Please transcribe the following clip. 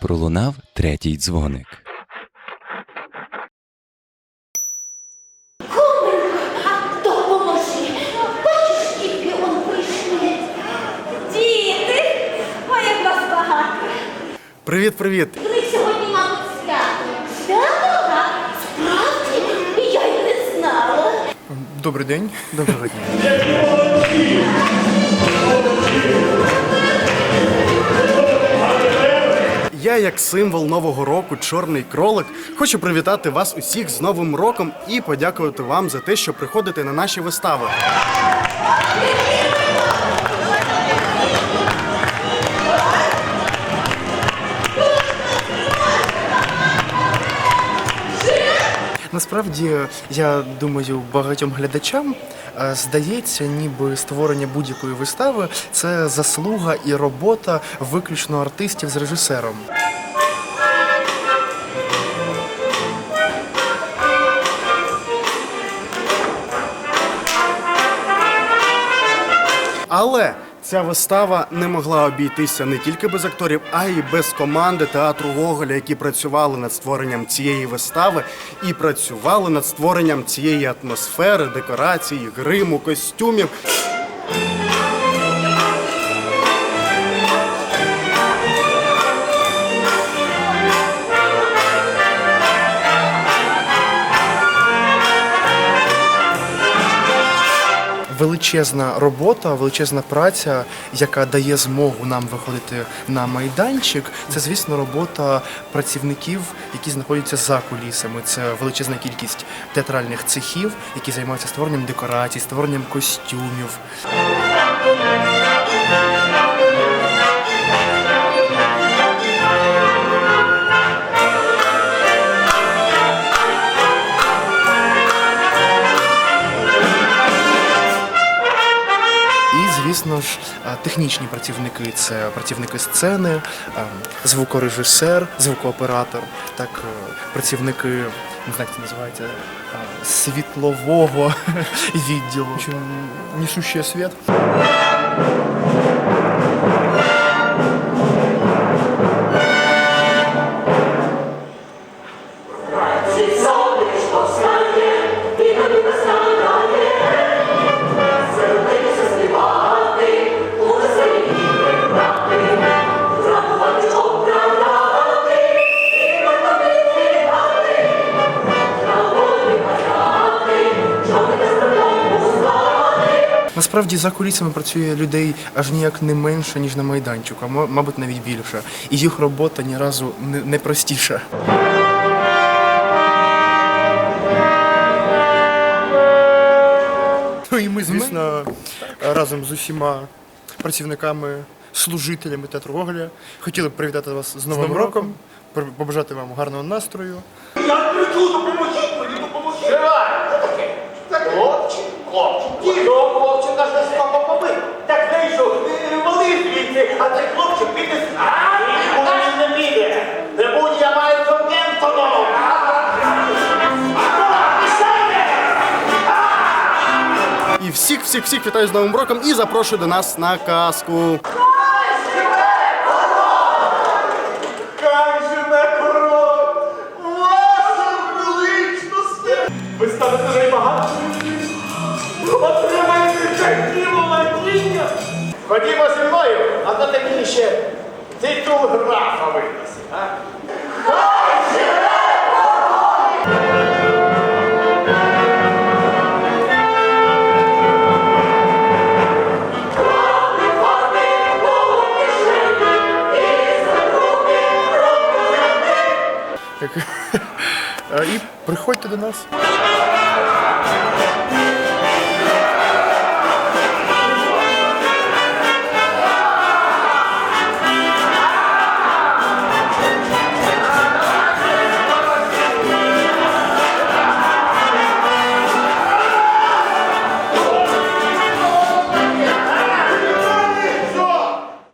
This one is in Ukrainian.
пролунав третій дзвоник. Привіт, привіт! В сьогодні, мабуть, свято. Свято? Справді? Я й не знала. Добрий день. Доброго дня. Я, як символ нового року, чорний кролик, хочу привітати вас усіх з Новим роком і подякувати вам за те, що приходите на наші вистави. Насправді, я думаю, багатьом глядачам здається, ніби створення будь-якої вистави це заслуга і робота виключно артистів з режисером. Але ця вистава не могла обійтися не тільки без акторів, а й без команди театру Гоголя, які працювали над створенням цієї вистави і працювали над створенням цієї атмосфери, декорацій, гриму, костюмів. Величезна робота, величезна праця, яка дає змогу нам виходити на майданчик. Це, звісно, робота працівників, які знаходяться за кулісами. Це величезна кількість театральних цехів, які займаються створенням декорацій, створенням костюмів. Звісно ж, е, технічні працівники це працівники сцени, е, звукорежисер, звукооператор, так е, працівники, не знаю, як це називається, світлового відділу. несущая свет. Насправді за кулісами працює людей аж ніяк не менше, ніж на майданчику, а мо- мабуть навіть більше. І їх робота ні разу не, простіша. Ну і ми, звісно, разом з усіма працівниками, служителями театру Гоголя хотіли б привітати вас з Новим Новим роком, побажати вам гарного настрою. Я прийду, допоможіть мені, допоможіть. Всіх, всіх, всіх вітаю з Новим роком і запрошую до нас на казку. Как же на кров! Ваша! Ви станете найбагатшою. Отримаєте такі володіння! Ходімо зі мною, а то тобі ще титул графа винесе, а? І приходьте до нас.